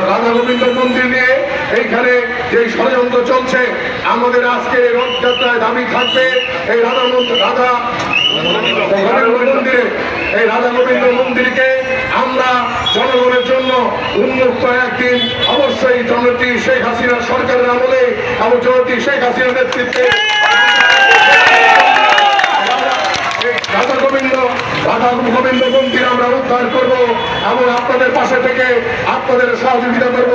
রাধা গোবিন্দ মন্দির নিয়ে এইখানে যে ষড়যন্ত্র চলছে, আমাদের আজকে রথযাত্রায় দাবি থাকবে এই রাধা রাধা মন্দিরে। এই রাধা গোবিন্দ মন্দিরকে আমরা জনগণের জন্য উন্মুক্ত একদিন অবশ্যই জনতি শেখ হাসিনা সরকারের আমলে এবং জনতি শেখ হাসিনার নেতৃত্বে রাধা গোবিন্দ রাধা গোবিন্দ মন্দির আমরা উদ্ধার করব। এবং আপনাদের পাশে থেকে আপনাদের সহযোগিতা করব।